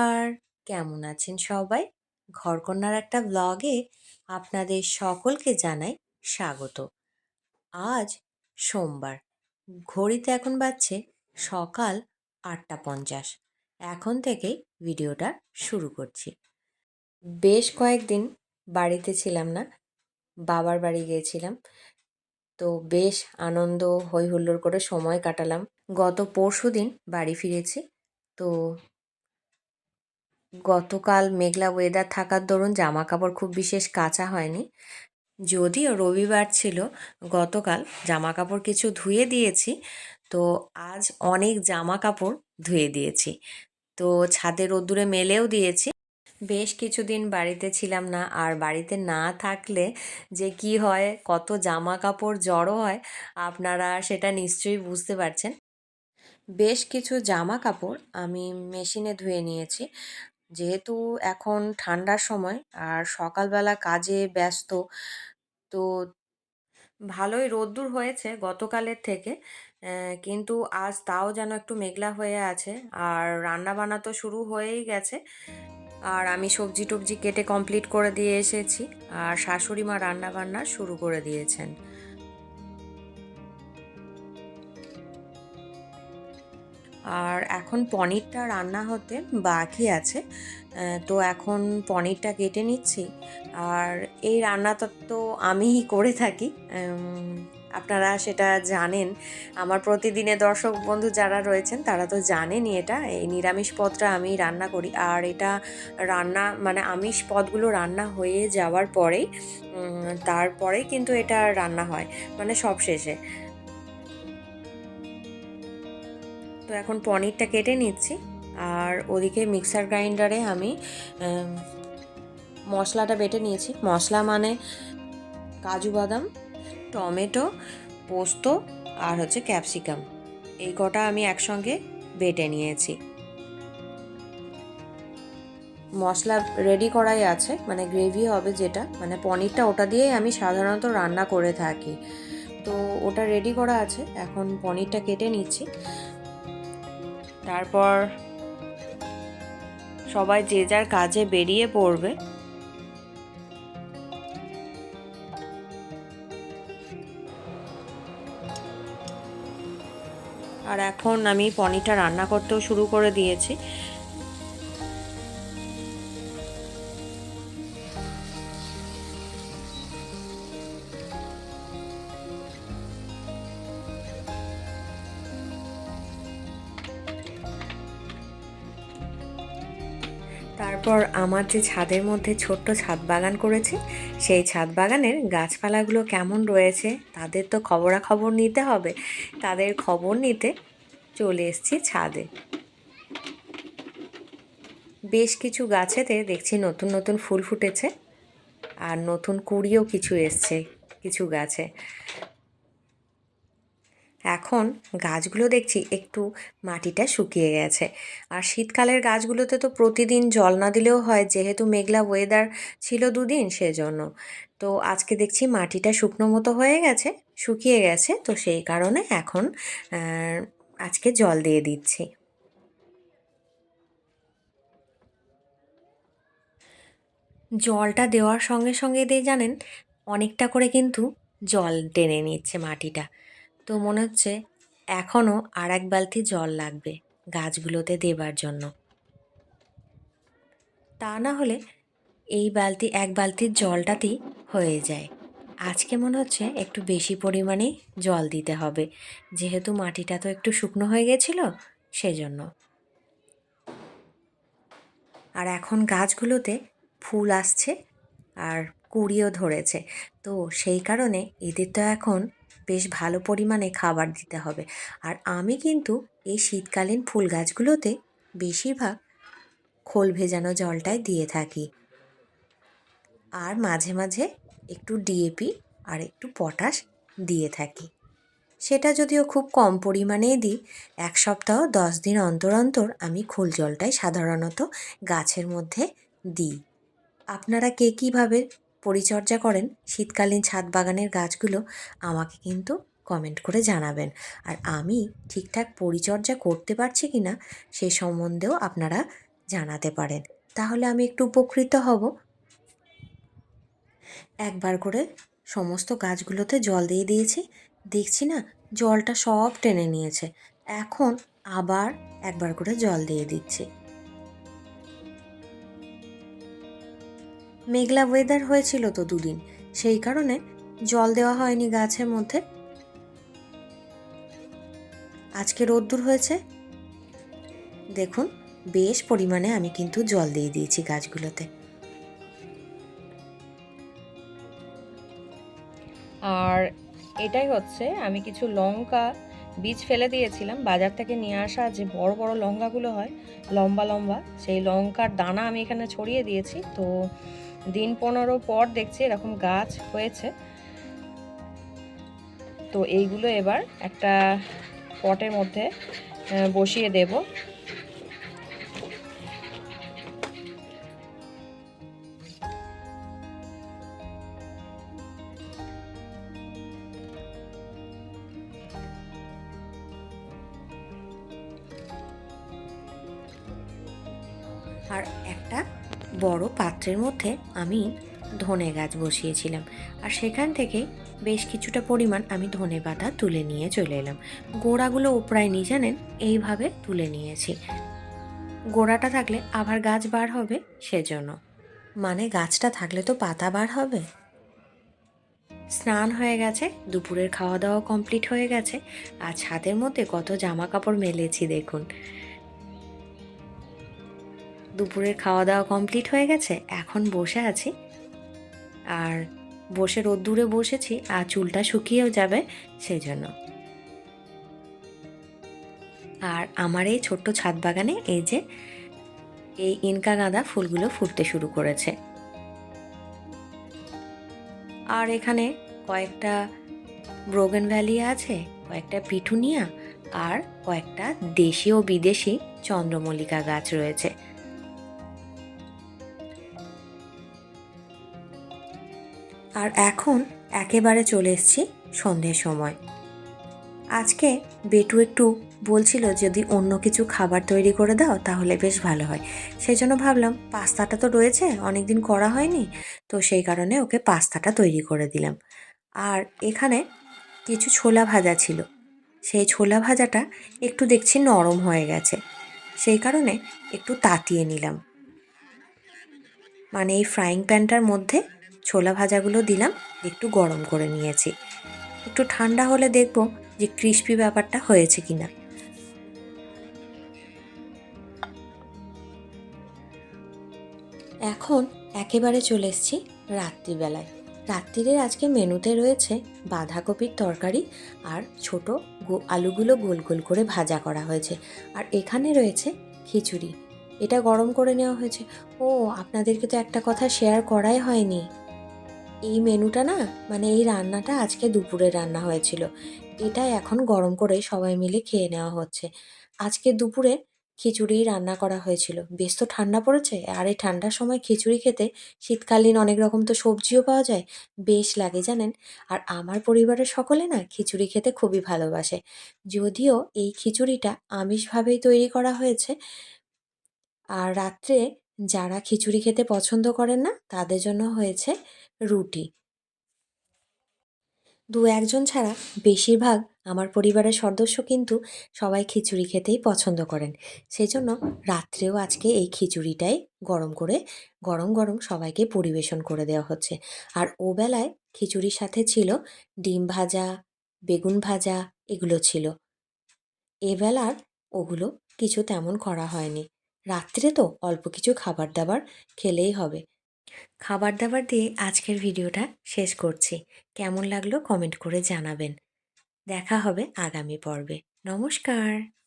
নমস্কার কেমন আছেন সবাই? ঘরকন্যার একটা ব্লগে আপনাদের সকলকে জানাই স্বাগত। আজ সোমবার, ঘড়িতে এখন বাজছে সকাল আটটা পঞ্চাশ। এখন থেকেই ভিডিওটা শুরু করছি। বেশ কয়েকদিন বাড়িতে ছিলাম না, বাবার বাড়ি গিয়েছিলাম। তো বেশ আনন্দ হই হুল্লোড় করে সময় কাটালাম। গত পরশু দিন বাড়ি ফিরেছি। তো গতকাল মেঘলা ওয়েদার থাকার দরুন জামা কাপড় খুব বিশেষ কাচা হয়নি। যদিও রবিবার ছিল, গতকাল জামা কাপড় কিছু ধুয়ে দিয়েছি, তো আজ অনেক জামা কাপড় ধুয়ে দিয়েছি। তো ছাদে রোদ্দুরে মেলেও দিয়েছি। বেশ কিছুদিন বাড়িতে ছিলাম না, আর বাড়িতে না থাকলে যে কি হয়, কত জামা কাপড় জড়ো হয়, আপনারা সেটা নিশ্চয়ই বুঝতে পারছেন। বেশ কিছু জামা কাপড় আমি মেশিনে ধুয়ে নিয়েছি। যেহেতু এখন ঠান্ডার সময় আর সকালবেলা কাজে ব্যস্ত, তো ভালোই রোদ্দুর হয়েছে গতকালের থেকে কিন্তু আজ তাও যেন একটু মেঘলা হয়ে আছে আর রান্না বান্না তো শুরু হয়েই গেছে। আর আমি সবজি টবজি কেটে কমপ্লিট করে দিয়ে এসেছি আর শাশুড়ি মা রান্না বান্না শুরু করে দিয়েছেন। আর এখন পনিরটা রান্না হতে বাকি আছে তো এখন পনিরটা কেটে নিচ্ছি। আর এই রান্নাটা তো আমিই করে থাকি আপনারা সেটা জানেন। আমার প্রতিদিনে দর্শক বন্ধু যারা রয়েছেন, তারা তো জানেনই এটা। এই নিরামিষ পদটা আমি রান্না করি। আর এটা রান্না মানে আমিষ পদগুলো রান্না হয়ে যাওয়ার পরেই তারপরেই কিন্তু এটা রান্না হয় মানে সব শেষে। তো এখন পনিরটা কেটে নিচ্ছি। আর ওদিকে মিক্সার গ্রাইন্ডারে আমি মশলাটা বেটে নিয়েছি। মশলা মানে কাজু বাদাম, টমেটো, পোস্ত আর হচ্ছে ক্যাপসিকাম। এই কটা আমি একসঙ্গে বেটে নিয়েছি। মশলা রেডি করাই আছে মানে গ্রেভি হবে যেটা। মানে পনিরটা ওটা দিয়েই আমি সাধারণত রান্না করে থাকি। তো ওটা রেডি করা আছে, এখন পনিরটা কেটে নিচ্ছি। তারপর সবাই যে যার কাজে বেরিয়ে পড়বে। আর এখন আমি পনিরটা রান্না করতেও শুরু করে দিয়েছি। তারপর আমার যে ছাদের মধ্যে ছোট্ট ছাদ বাগান করেছি, সেই ছাদ বাগানের গাছপালাগুলো কেমন রয়েছে তাদের তো খবরাখবর নিতে হবে। তাদের খবর নিতে চলে এসছি ছাদে। বেশ কিছু গাছেতে দেখছি নতুন নতুন ফুল ফুটেছে, আর নতুন কুড়িও কিছু এসছে কিছু গাছে। এখন গাছগুলো দেখছি একটু মাটিটা শুকিয়ে গেছে। আর শীতকালের গাছগুলোতে তো প্রতিদিন জল না দিলেও হয়, যেহেতু মেঘলা ওয়েদার ছিল দুদিন সেজন্য। তো আজকে দেখছি মাটিটা শুকনো মতো হয়ে গেছে, শুকিয়ে গেছে, তো সেই কারণে এখন আজকে জল দিয়ে দিচ্ছি। জলটা দেওয়ার সঙ্গে সঙ্গে দিয়ে জানেন, অনেকটা করে কিন্তু জল টেনে নিচ্ছে মাটিটা। তো মনে হচ্ছে এখনও আর এক বালতি জল লাগবে গাছগুলোতে দেবার জন্য। তা না হলে এই বালতি, এক বালতির জলটাতেই হয়ে যায়। আজকে মনে হচ্ছে একটু বেশি পরিমাণে জল দিতে হবে। যেহেতু মাটিটা তো একটু শুকনো হয়ে গেছিল, সেজন্য। আর এখন গাছগুলোতে ফুল আসছে আর কুড়িও ধরেছে। তো সেই কারণে এদের তো এখন বেশ ভালো পরিমাণে খাবার দিতে হবে। আর আমি কিন্তু এই শীতকালীন ফুল গাছগুলোতে বেশিরভাগ খোল ভেজানো জলটাই দিয়ে থাকি। আর মাঝে মাঝে একটু ডিএপি আর একটু পটাশ দিয়ে থাকি। সেটা যদিও খুব কম পরিমাণেই দিই, এক সপ্তাহ, দশ দিন অন্তর অন্তর আমি খোল জলটাই সাধারণত গাছের মধ্যে দিই। আপনারা কে কীভাবে পরিচর্যা করেন, শীতকালীন ছাদ বাগানের গাছগুলো আমাকে কিন্তু কমেন্ট করে জানাবেন। আর আমি ঠিকঠাক পরিচর্যা করতে পারছি কি না সে সম্বন্ধেও আপনারা জানাতে পারেন। তাহলে আমি একটু উপকৃত হব। একবার করে সমস্ত গাছগুলোতে জল দিয়ে দিয়েছি। দেখছি না, জলটা সব টেনে নিয়েছে। এখন আবার একবার করে জল দিয়ে দিচ্ছি। মেঘলা ওয়েদার হয়েছিল তো দুদিন। সেই কারণে জল দেওয়া হয়নি গাছের মধ্যে। আজকে রোদ্দুর হয়েছে। দেখুন, বেশ পরিমাণে আমি কিন্তু জল দিয়ে দিয়েছি গাছগুলোতে। আর এটাই হচ্ছে, আমি কিছু লঙ্কা বীজ ফেলে দিয়েছিলাম। বাজার থেকে নিয়ে আসা যে বড় বড় লঙ্কাগুলো হয়, লম্বা লম্বা, সেই লঙ্কার দানা আমি এখানে ছড়িয়ে দিয়েছি। তো দিন পনেরো পর দেখছি এরকম গাছ হয়েছে। তো এইগুলো এবার একটা পটের মধ্যে বসিয়ে দেব। আর একটা বড় পাত্রের মধ্যে আমি ধনে গাছ বসিয়েছিলাম। আর সেখান থেকে বেশ কিছুটা পরিমাণ আমি ধনে পাতা তুলে নিয়ে চলে এলাম। গোড়াগুলো ওপরায়নি জানেন, এইভাবে তুলে নিয়েছি। গোড়াটা থাকলে আবার গাছ বার হবে সেজন্য। মানে গাছটা থাকলে তো পাতা বার হবে? স্নান হয়ে গেছে, দুপুরের খাওয়া দাওয়া কমপ্লিট হয়ে গেছে, আর ছাদের মধ্যে কত জামা কাপড় মেলেছি দেখুন। দুপুরের খাওয়া দাওয়া কমপ্লিট হয়ে গেছে, এখন বসে আছি। আর বসে রোদ্দুরে বসেছি, আর চুলটা শুকিয়েও যাবে সেই জন্য আর আমার এই ছোট্ট ছাদ বাগানে এই যে, এই ইনকা গাঁদা ফুলগুলো ফুটতে শুরু করেছে। আর এখানে কয়েকটা ব্রোগেন ভ্যালি আছে, কয়েকটা পিঠুনিয়া, আর কয়েকটা দেশি ও বিদেশি চন্দ্রমল্লিকা গাছ রয়েছে। আর এখন একেবারে চলে এসেছি সন্ধ্যের সময়। আজকে বেটু একটু বলছিল যদি অন্য কিছু খাবার তৈরি করে দাও তাহলে বেশ ভালো হয়। সেই জন্য ভাবলাম পাস্তাটা তো রয়েছে অনেক দিন করা হয়নি, তো সেই কারণে ওকে পাস্তাটা তৈরি করে দিলাম। আর এখানে কিছু ছোলা ভাজা ছিল। সেই ছোলা ভাজাটা একটু দেখছি নরম হয়ে গেছে, সেই কারণে একটু তাতিয়ে নিলাম। মানে এই ফ্রাইং প্যানটার মধ্যে ছোলা ভাজাগুলো দিলাম, একটু গরম করে নিয়েছি। একটু ঠান্ডা হলে দেখব যে ক্রিস্পি ব্যাপারটা হয়েছে কিনা। এখন একেবারে চলে এসেছি রাত্রিবেলায়। রাত্রিরের আজকে মেনুতে রয়েছে বাঁধাকপির তরকারি আর ছোট আলুগুলো গোল গোল করে ভাজা করা হয়েছে। আর এখানে রয়েছে খিচুড়ি। এটা গরম করে নেওয়া হয়েছে। ও, আপনাদেরকে তো একটা কথা শেয়ার করাই হয়নি। এই মেনুটা না মানে এই রান্নাটা আজকে দুপুরে রান্না হয়েছিল। এটা এখন গরম করে সবাই মিলে খেয়ে নেওয়া হচ্ছে। আজকে দুপুরে খিচুড়ি রান্না করা হয়েছিল। বেশ তো ঠান্ডা পড়েছে, আর এই ঠান্ডার সময় খিচুড়ি খেতে শীতকালীন অনেক রকম তো সবজিও পাওয়া যায়, বেশ লাগে জানেন? আর আমার পরিবারের সকলে না খিচুড়ি খেতে খুবই ভালোবাসে। যদিও এই খিচুড়িটা আমিষভাবেই তৈরি করা হয়েছে, আর রাত্রে যারা খিচুড়ি খেতে পছন্দ করেন না, তাদের জন্য হয়েছে রুটি। দু একজন ছাড়া বেশিরভাগ আমার পরিবারের সদস্য কিন্তু সবাই খিচুড়ি খেতেই পছন্দ করেন। সেই জন্য রাত্রেও আজকে এই খিচুড়িটাই গরম করে গরম গরম সবাইকে পরিবেশন করে দেওয়া হচ্ছে। আর ও বেলায় খিচুড়ির সাথে ছিল ডিম ভাজা, বেগুন ভাজা, এগুলো ছিল। এবেলার ওগুলো কিছু তেমন করা হয়নি। রাত্রে তো অল্প কিছু খাবার দাবার খেলেই হবে। খাবার দাবার দিয়ে আজকের ভিডিওটা শেষ করছি। কেমন লাগল কমেন্ট করে জানাবেন। দেখা হবে আগামী পর্বে। নমস্কার।